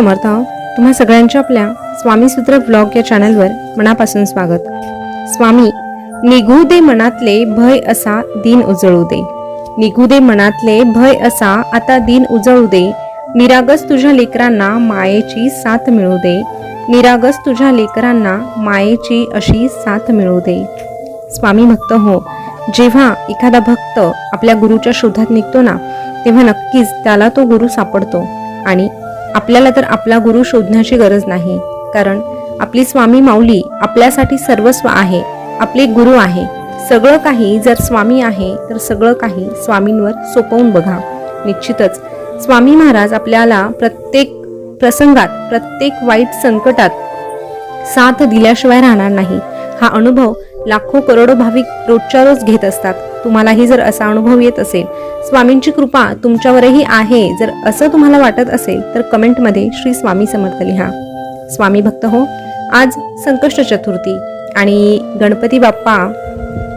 समर्थ तुम्हा सगळ्यांच्या आपल्या स्वामी सूत्र ब्लॉग या चॅनलवर मनापासून स्वागत. स्वामी निघू दे मनातले भय असा दिन उजळू दे. निघू दे मनातले भय असा आता दिन उजळू दे. निरागस तुझ्या लेकरांना मायेची साथ मिळू दे. निरागस तुझ्या लेकरांना मायेची अशी साथ मिळू दे. स्वामी भक्त हो जेव्हा एखादा भक्त आपल्या गुरुच्या शोधात निघतो ना तेव्हा नक्कीच त्याला तो गुरु सापडतो आणि आपल्याला तर आपला गुरु शोधण्याची गरज नाही. कारण आपली स्वामी माऊली आपल्यासाठी सर्वस्व आहे आपले गुरु आहे. सगळं काही जर स्वामी आहे तर सगळं काही स्वामींवर सोपवून बघा. निश्चितच स्वामी महाराज आपल्याला प्रत्येक प्रसंगात प्रत्येक वाईट संकटात साथ दिल्याशिवाय राहणार नाही. हा अनुभव लाखो करोडो भाविक रोजच्या रोज घेत असतात. तुम्हालाही जर असा अनुभव येत असेल स्वामींची कृपा तुमच्यावरही आहे जर असं तुम्हाला वाटत असेल तर कमेंटमध्ये श्री स्वामी समर्थ लिहा. स्वामी भक्त हो आज संकष्ट चतुर्थी आणि गणपती बाप्पा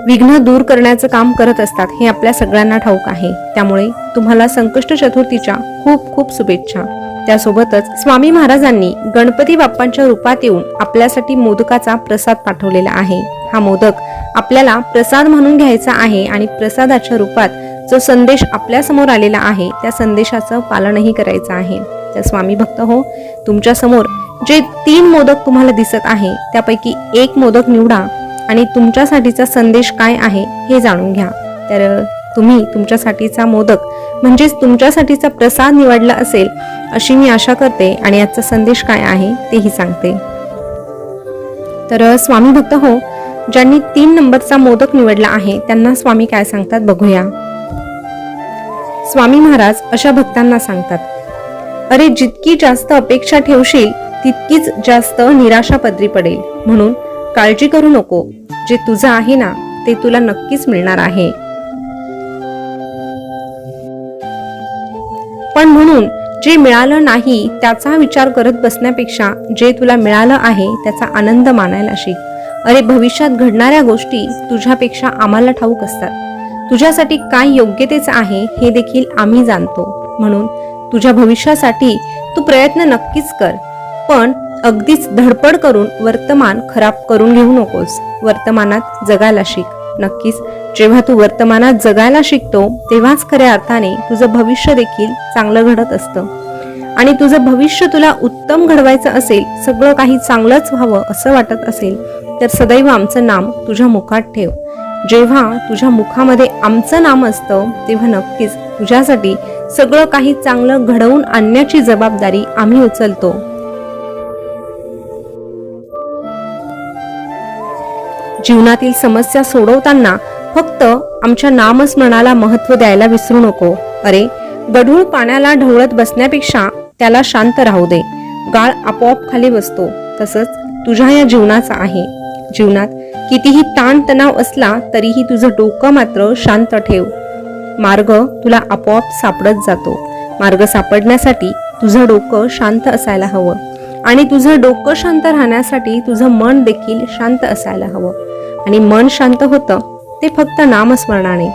विघ्न दूर करण्याचं काम करत असतात हे आपल्या सगळ्यांना ठाऊक आहे. त्यामुळे तुम्हाला संकष्ट चतुर्थीच्या खूप खूप शुभेच्छा. त्यासोबतच स्वामी महाराजांनी गणपती बाप्पांच्या रूपात येऊन आपल्यासाठी मोदकाचा प्रसाद पाठवलेला आहे. हा मोदक आपल्याला प्रसाद म्हणून घ्यायचा आहे आणि प्रसादाच्या रूपात जो संदेश आपल्यासमोर आलेला आहे त्या संदेशाचं पालनही करायचं आहे. तर स्वामी भक्त हो तुमच्यासमोर जे तीन मोदक तुम्हाला दिसत आहे त्यापैकी एक मोदक निवडा आणि तुमच्यासाठीचा संदेश काय आहे हे जाणून घ्या. तर तुम्ही तुमच्यासाठीचा मोदक म्हणजेच तुमच्यासाठीचा प्रसाद निवडला असेल अशी मी आशा करते आणि याचा संदेश काय आहे तेही सांगते. तर स्वामी भक्त हो ज्यांनी तीन नंबरचा मोदक निवडला आहे त्यांना स्वामी काय सांगतात बघूया. स्वामी महाराज अशा भक्तांना सांगतात अरे जितकी जास्त अपेक्षा ठेवशील तितकीच जास्त निराशा पदरी पडेल. म्हणून काळजी करू नको. जे तुझं आहे ना ते तुला नक्कीच मिळणार आहे. पण म्हणून जे मिळालं नाही त्याचा विचार करत बसण्यापेक्षा जे तुला मिळालं आहे त्याचा आनंद मानायला शिक. अरे भविष्यात घडणाऱ्या गोष्टी तुझ्यापेक्षा आम्हाला ठाऊक असतात. तुझ्यासाठी काय योग्यतेच आहे हे देखील आम्ही जाणतो. म्हणून तुझ्या भविष्यासाठी तू प्रयत्न नक्कीच कर. पण अगदीच धडपड करून वर्तमान खराब करून घेऊ नकोस. वर्तमानात जगायला शिक. नक्कीच. जेव्हा तू वर्तमानात जगायला शिकतो तेव्हाच खऱ्या अर्थाने तुझं भविष्य देखील चांगलं घडत असतं. आणि तुझं भविष्य तुला उत्तम घडवायचं असेल सगळं काही चांगलंच व्हावं असं वाटत असेल तर सदैव आमचं नाम तुझ्या मुखात ठेव. जेव्हा तुझ्या मुखामध्ये आमचं नाम असतं तेव्हा नक्कीच तुझ्यासाठी सगळं काही चांगलं घडवून आणण्याची जबाबदारी आम्ही उचलतो. जीवनातील समस्या सोडवताना फक्त आमच्या नामस्मरणाला महत्त्व द्यायला विसरू नको. अरे गढूळ पाण्याला ढवळत बसण्यापेक्षा त्याला शांत राहू दे. गाळ आपोआप खाली बसतो. तसंच तुझ्या या जीवनाचा आहे. जीवनात कितीही ताणतणाव असला तरीही तुझं डोकं मात्र शांत ठेव. मार्ग तुला आपोआप सापडत जातो. मार्ग सापडण्यासाठी तुझं डोकं शांत असायला हवं. आणि तुझं डोकं शांत राहण्यासाठी तुझं मन देखील शांत असायला हवं. आणि मन शांत होतं ते फक्त नामस्मरणाने.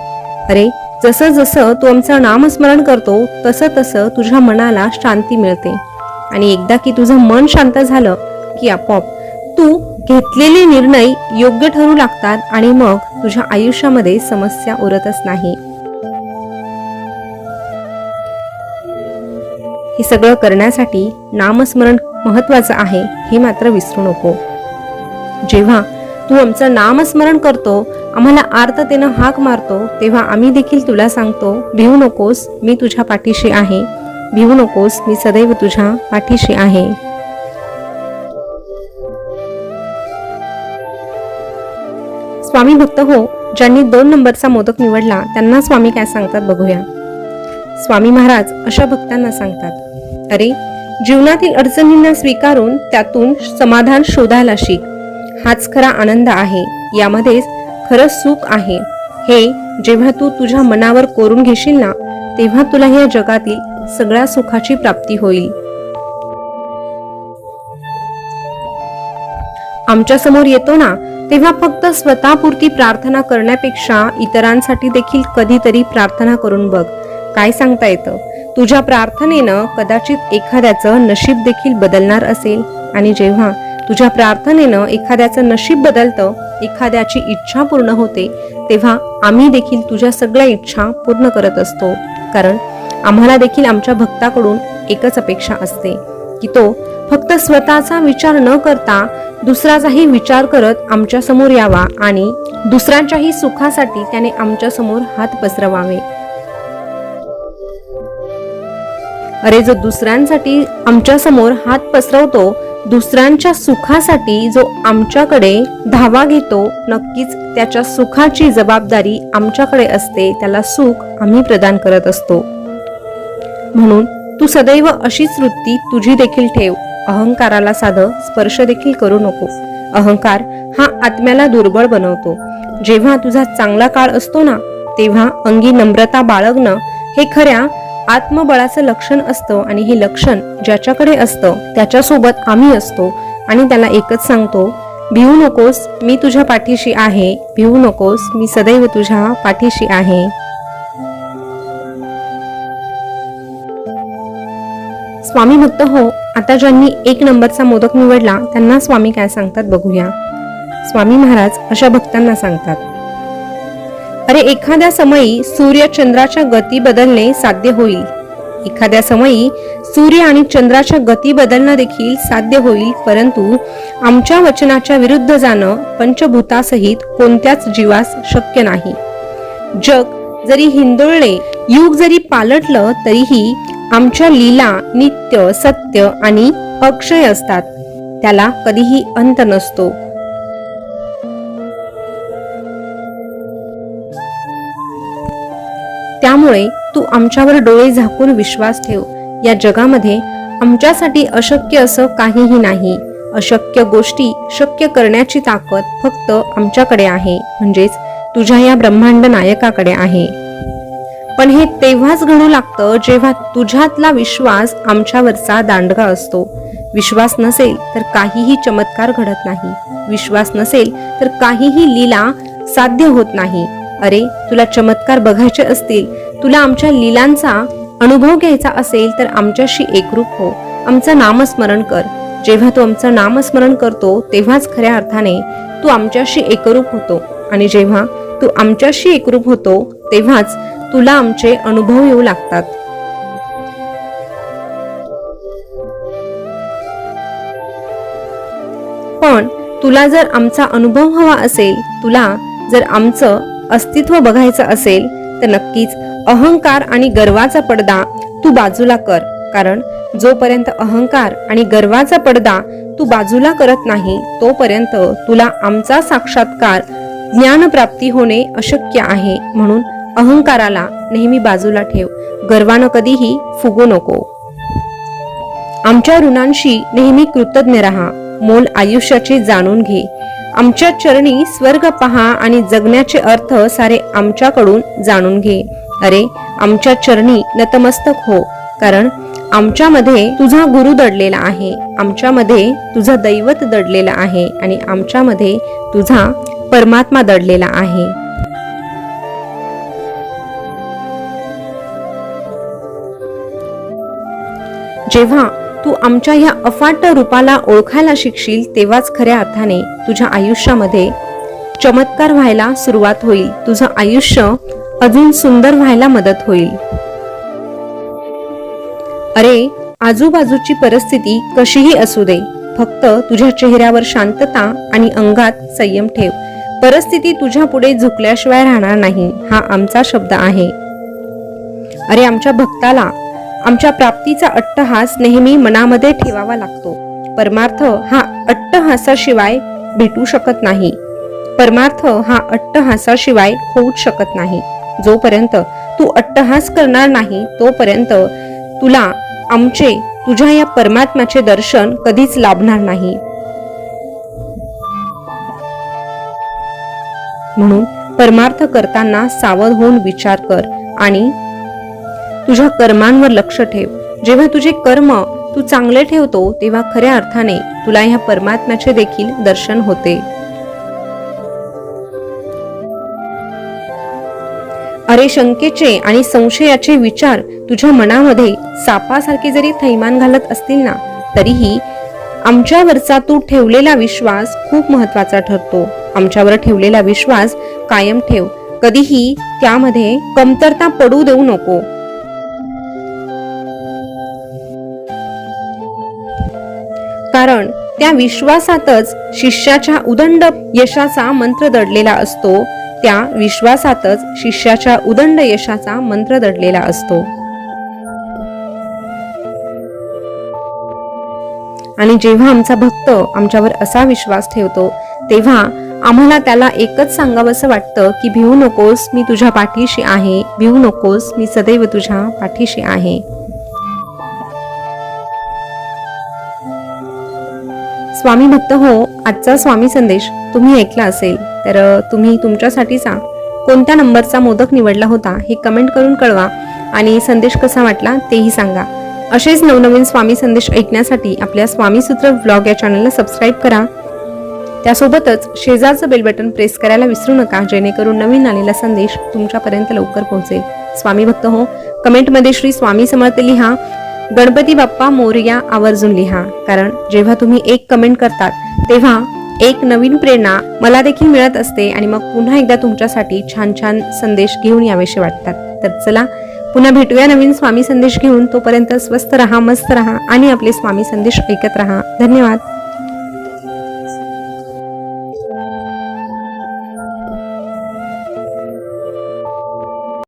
अरे जसं जसं तू आमचं नामस्मरण करतो तसं तसं तुझ्या मनाला शांती मिळते. आणि एकदा की तुझं मन शांत झालं की आपोआप तू घेतलेले निर्णय योग्य ठरू लागतात आणि मग तुझ्या आयुष्यामध्ये समस्या उरतच नाही. हे सगळं करण्यासाठी नामस्मरण महत्वाचं आहे हे मात्र विसरू नको. जेव्हा तू आमचं नामस्मरण करतो आम्हाला आर्ततेनं हाक मारतो तेव्हा आम्ही देखील तुला सांगतो भिवू नकोस मी तुझ्या पाठीशी आहे. भिवू नकोस मी सदैव तुझ्या पाठीशी आहे. स्वामी भक्त हो ज्यांनी दोन नंबरचा मोदक निवडला त्यांना स्वामी काय सांगतात बघूया. स्वामी महाराज अशा भक्तांना सांगतात अरे जीवनातील अडचणींना स्वीकारून त्यातून समाधान शोधायला शिक. हाच खरा आनंद आहे. यामध्येच खरं सुख आहे. हे जेव्हा तू तुझ्या मनावर कोरून घेशील ना तेव्हा तुला या जगातील सगळ्या सुखाची प्राप्ती होईल. आमच्यासमोर येतो ना तेव्हा फक्त स्वतःपुरती प्रार्थना करण्यापेक्षा इतरांसाठी देखील कधीतरी प्रार्थना करून बघ. काय सांगता येतं? तुझ्या प्रार्थनेनं कदाचित एखाद्याचं नशीब देखील बदलणार असेल. आणि जेव्हा तुझ्या प्रार्थनेनं एखाद्याचं नशीब बदलतं एखाद्याची इच्छा पूर्ण होते तेव्हा आम्ही देखील तुझ्या सगळ्या इच्छा पूर्ण करत असतो. कारण आम्हाला देखील आमच्या भक्ताकडून एकच अपेक्षा असते की तो फक्त स्वतःचा विचार न करता दुसराचाही विचार करत आमच्यासमोर यावा आणि दुसऱ्यांच्याही सुखासाठी त्याने आमच्यासमोर हात पसरवावे. अरे जो दुसऱ्यांसाठी आमच्यासमोर हात पसरवतो दुसऱ्यांच्या सुखासाठी जो आमच्याकडे धावा घेतो नक्कीच त्याच्या सुखाची जबाबदारी आमच्याकडे असते त्याला सुख आम्ही प्रदान करत असतो. म्हणून तू सदैव अशीच वृत्ती तुझी देखील ठेव. अहंकाराला साधं स्पर्श देखील करू नको. अहंकार हा आत्म्याला दुर्बळ बनवतो. जेव्हा तुझा चांगला काळ असतो ना तेव्हा अंगी नम्रता बाळगणं हे खऱ्या आत्मबळाचं लक्षण असतं आणि हे लक्षण ज्याच्याकडे असतं त्याच्यासोबत आम्ही असतो. आणि त्याला एकच सांगतो भिवू नकोस मी तुझ्या पाठीशी आहे. भिवू नकोस मी सदैव तुझ्या पाठीशी आहे. स्वामी भक्त हो आता ज्यांनी एक नंबरचा मोदक निवडला त्यांना स्वामी काय सांगतात बघूया. स्वामी महाराज अशा भक्तांना सांगतात अरे एखाद्या समयी सूर्य चंद्राच्या गती बदलणे साध्य होईल. एखाद्या समयी सूर्य आणि चंद्राच्या गती बदलणं देखील साध्य होईल परंतु आमच्या वचनाच्या विरुद्ध जाणं पंचभूतासहित कोणत्याच जीवास शक्य नाही. जग जरी हिंदोळले युग जरी पालटलं तरीही आमच्या लीला नित्य सत्य आणि अक्षय असतात. त्याला कधीही अंत नसतो. त्यामुळे तू आमच्यावर डोळे झाकून विश्वास ठेव. या जगामध्ये आमच्यासाठी अशक्य असं काहीही नाही. अशक्य गोष्टी शक्य करण्याची ताकद फक्त आमच्याकडे आहे. म्हणजेच तुझ्या या ब्रह्मांड नायकाकडे आहे. पण हे तेव्हाच घडू लागतं जेव्हा तुझ्यातला विश्वास आमच्यावरचा दांडगा असतो. विश्वास नसेल तर काहीही चमत्कार घडत नाही. विश्वास नसेल तर काहीही लीला साध्य होत नाही. अरे तुला चमत्कार बघायचे असतील तुला आमच्या लीलांचा अनुभव घ्यायचा असेल तर आमच्याशी एकरूप हो. आमचं नामस्मरण कर. जेव्हा तू आमचं नामस्मरण करतो तेव्हाच खऱ्या अर्थाने तू आमच्याशी एकरूप होतो. आणि जेव्हा तू आमच्याशी एकरूप होतो तेव्हाच तुला आमचे अनुभव येऊ लागतात. पण तुला जर आमचा अनुभव हवा असेल तुला जर आमचं अस्तित्व बघायचं असेल तर नक्कीच अहंकार आणि गर्वाचा पडदा तू बाजूला कर. कारण जोपर्यंत अहंकार आणि गर्वाचा पडदा तू बाजूला करत नाही तोपर्यंत तुला आमचा साक्षात्कार ज्ञानप्राप्ती होणे अशक्य आहे. म्हणून अहंकाराला नेहमी बाजूला ठेव. गर्वानं कधीही फुगू नको. आमच्या ऋणांशी नेहमी कृतज्ञ राहा. मोल आयुष्याचे जाणून घे. आमच्या चरणी स्वर्ग पहा आणि जगण्याचे अर्थ सारे आमच्याकडून जाणून घे. अरे आमच्या चरणी नतमस्तक हो कारण आमच्यामध्ये तुझा गुरु दडलेला आहे. आमच्यामध्ये तुझा दैवत दडलेला आहे आणि आमच्यामध्ये तुझा परमात्मा दडलेला आहे. जेव्हा तू आमच्या ह्या अफाट रूपाला ओळखायला शिकशील तेव्हाच खऱ्या अर्थाने तुझ्या आयुष्यामध्ये चमत्कार व्हायला सुरुवात होईल. तुझं आयुष्य अजून सुंदर व्हायला मदत होईल. अरे आजूबाजूची परिस्थिती कशीही असू दे. फक्त तुझ्या चेहऱ्यावर शांतता आणि अंगात संयम ठेव. परिस्थिती तुझ्या पुढे झुकल्याशिवाय राहणार नाही. हा आमचा शब्द आहे. अरे आमच्या भक्ताला आमच्या प्राप्तीचा अट्टहास नेहमी मनामध्ये ठेवावा लागतो. परमार्थ हा अट्टहासाशिवाय भेटू शकत नाही. परमार्थ हा अट्टहासाशिवाय होऊच शकत नाही. जोपर्यंत तू अट्टहास करणार नाही तोपर्यंत तुला आमचे तुझ्या या परमात्म्याचे दर्शन कधीच लाभणार नाही. म्हणून परमार्थ करताना सावध होऊन विचार कर आणि तुझ्या कर्मांवर लक्ष ठेव. जेव्हा तुझे कर्म तू चांगले ठेवतो तेव्हा खऱ्या अर्थाने तुला ह्या परमात्म्याचे देखील दर्शन होते. अरे शंकेचे आणि संशयाचे विचार तुझ्या मनामध्ये सापासारखे जरी थैमान घालत असतील ना तरीही आमच्यावरचा तू ठेवलेला विश्वास खूप महत्त्वाचा ठरतो. आमच्यावर ठेवलेला विश्वास कायम ठेव. कधीही त्यामध्ये कमतरता पडू देऊ नको. कारण त्या विश्वासातच शिष्याच्या उदंड यशाचा मंत्र दडलेला असतो. त्या विश्वासातच शिष्याच्या उदंड यशाचा मंत्र दडलेला असतो. आणि जेव्हा आमचा भक्त आमच्यावर असा विश्वास ठेवतो तेव्हा आम्हाला त्याला एकच सांगावंसं वाटतं की भिवू नकोस मी तुझ्या पाठीशी आहे. भिवू नकोस मी सदैव तुझ्या पाठीशी आहे. स्वामी भक्त हो आजचा स्वामी संदेश तुम्ही ऐकला असेल तर तुम्ही तुमच्यासाठीचा कोणत्या नंबरचा मोदक निवडला होता हे कमेंट करून कळवा आणि संदेश कसा वाटला तेही सांगा. असेच नवनवीन स्वामी संदेश ऐकण्यासाठी आपल्या स्वामी सूत्र व्लॉग या चॅनलला सबस्क्राईब करा. त्यासोबतच शेजारचं बेल बटन प्रेस करायला विसरू नका जेणेकरून नवीन आलेला संदेश तुमच्यापर्यंत लवकर पोहोचेल. स्वामी भक्त हो कमेंटमध्ये श्री स्वामी समर्थ लिहा. गणपती बाप्पा मोरया आवर्जून लिहा. कारण जेव्हा तुम्ही एक कमेंट करतात तेव्हा एक नवीन प्रेरणा मला देखील मिळत असते आणि मग पुन्हा एकदा तुमच्यासाठी छान छान संदेश घेऊन यावेसे वाटतात. तर चला पुन्हा भेटूया नवीन स्वामी संदेश घेऊन. तोपर्यंत स्वस्त रहा मस्त रहा आणि आपले स्वामी संदेश ऐकत रहा. धन्यवाद.